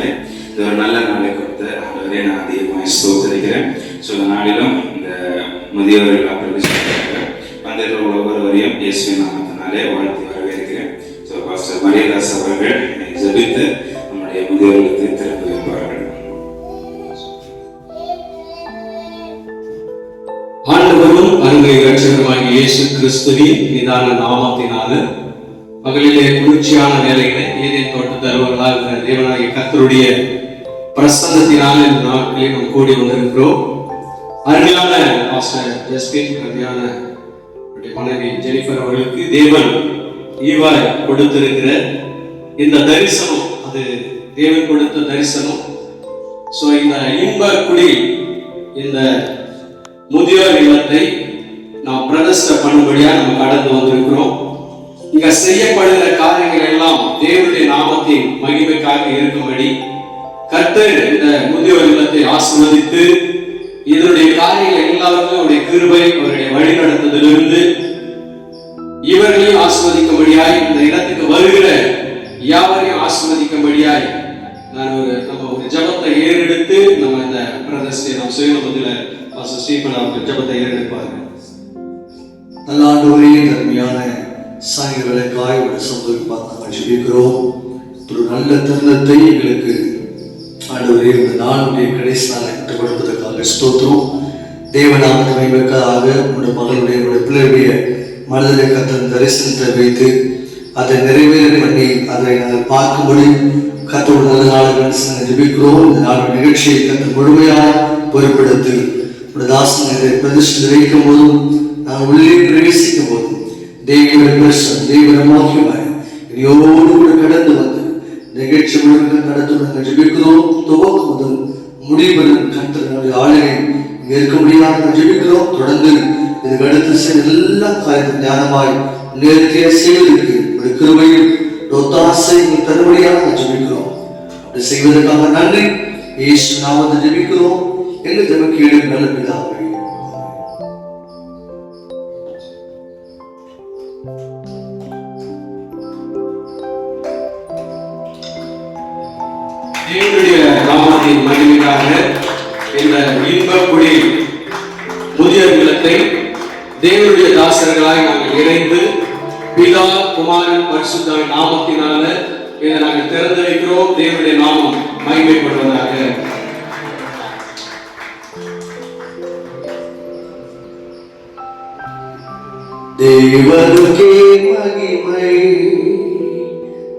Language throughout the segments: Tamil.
நாமத்தினாலே இது ஒரு நல்ல நாளை கொடுத்த அவரே நான் அதிகமாக ஸ்தோத்தரிக்கிறேன். ஸோ இந்த நாளிலும் இந்த முதியோர்கள் அப்படின்னு வந்திருக்கிற ஒவ்வொருவரையும் இயேசுவின் நாமத்தினாலே வாழ்த்தி வரவேற்கிறேன். ஸோ பாஸ்டர் மரியதாஸ் அவர்கள் ஜபித்து நம்முடைய முதியோர்களுக்கு திறந்து வைப்பார்கள். ஆண்டவரும் அன்பை இயேசு கிறிஸ்துவின் நிதான நாமத்தினால பகலிலே குளிர்ச்சியான வேலைகளை ஏதேன் தோட்ட தருவர்களாக இருக்கிற தேவனாகிய கத்தருடைய பிரசன்னத்தினால இந்த நாட்களில் நாம் கூடி வந்திருக்கிறோம். அருமையான பாஸ்டர் ஜஸ்பின் அருமையான மனைவி ஜெனிஃபர் அவர்களுக்கு தேவன் ஈவாய் கொடுத்திருக்கிற இந்த தரிசனம் அது தேவன் கொடுத்த தரிசனம். ஸோ இந்த இன்ப குடி இந்த முதியோர் இல்லத்தை நாம் பிரதிஷ்ட பண்ணும்படியாக நம்ம கடந்து வந்திருக்கிறோம். இங்க செய்யப்படுகிற காரியங்கள் எல்லாம் தேவனுடைய நாமத்தின் மகிமைக்காக இருக்கும்படி கர்த்தர் இந்த முதியோர் இல்லத்தை ஆசிர்வதித்து இதனுடைய காரியங்கள் எல்லாருக்கும் அவருடைய கிருபை அவருடைய வழிநடத்துதலிருந்து இவர்களையும் ஆசிர்வதிக்கும்படியாய் இந்த இடத்துக்கு வருகிற யாவரையும் ஆசிர்வதிக்கும்படியாய் நான் ஒரு நம்ம ஒரு ஜபத்தை ஏறெடுத்து நம்ம இந்த பிரதர்ஷனை நம்ம சுயநபத்தில் பாஸ்டர் ஸ்டீபன் அவர்கள் ஜபத்தை ஏறெடுப்பார்கள் நல்லாண்டு ஒரே நன்மையான சாயங்களுக்காய் ஒரு சம்பவம் பார்த்து நாங்கள் ஜெபிக்கிறோம் ஒரு நல்ல தருணத்தை எங்களுக்கு ஆண்டவரே இந்த நாளுடைய கடைசி நாளை கற்றுக் கொடுப்பதற்காக ஸ்தோத்திரம். தேவநாமத்தை வைப்பதற்காக உங்களுடைய மகளுடைய உங்களுடைய பிள்ளையுடைய மனதிலே கத்தன் தரிசனத்தை வைத்து அதை நிறைவேற பண்ணி அதை நாங்கள் பார்க்கும்படி கத்தோடு நல்ல நாளுகள் ஜெபிக்கிறோம். இந்த நாளுடைய நிகழ்ச்சியை கத்து முழுமையாக பொறுப்பெடுத்து உடைய தாசன் இதை பிரதிஷ்டை வைக்கும் போதும் நான் உள்ளே பிரவேசிக்கும் போதும் தெய்வ பிரசன் தெய்வ மோக்கியமாய் இனியோடு கூட கடந்து வந்து நிகழ்ச்சி முழுக்க நடந்து நாங்கள் ஜெபிக்கிறோம். துவக்கம் முதல் முடிவதும் கத்தனுடைய ஆளுகை இருக்க முடியாத ஜெபிக்கிறோம். தொடர்ந்து இதுக்கு அடுத்து செய்த எல்லா காரியத்தையும் ஞானமாய் நேர்த்தியாக செய்வதற்கு ஒரு கிருபையும் ஒத்தாசை தருபடியாக ஜெபிக்கிறோம். அப்படி செய்வதற்காக நன்றி. நாம் வந்து ஜெபிக்கிறோம். எங்கள் ஜெபக்கீடு நல்ல பிதாவை. தேவனுடைய நாமத்தின் மகிமைக்காக இந்த இன்ப குடி முதியோர் இல்லத்தை தேவனுடைய தாசர்களாய் நாங்கள் இணைந்து பிதா குமாரன் பரிசுத்த நாமத்தினால இதை நாங்கள் திறந்து வைக்கிறோம் தேவனுடைய நாமம் மகிமைப்படுவதாக. தேவனுக்கே மகிமை.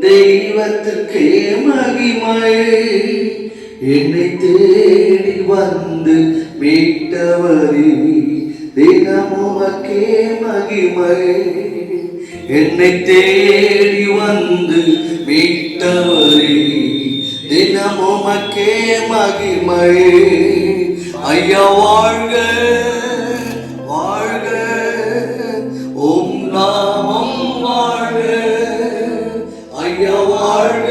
தெய்வத்துக்கே மகிமை. என்னை தேடி வந்து மீட்டவரி தினமுமக்கே மகிமை. என்னை தேடி வந்து மீட்டவரி தினமுமக்கே மகிமை. ஐயா வாழ்க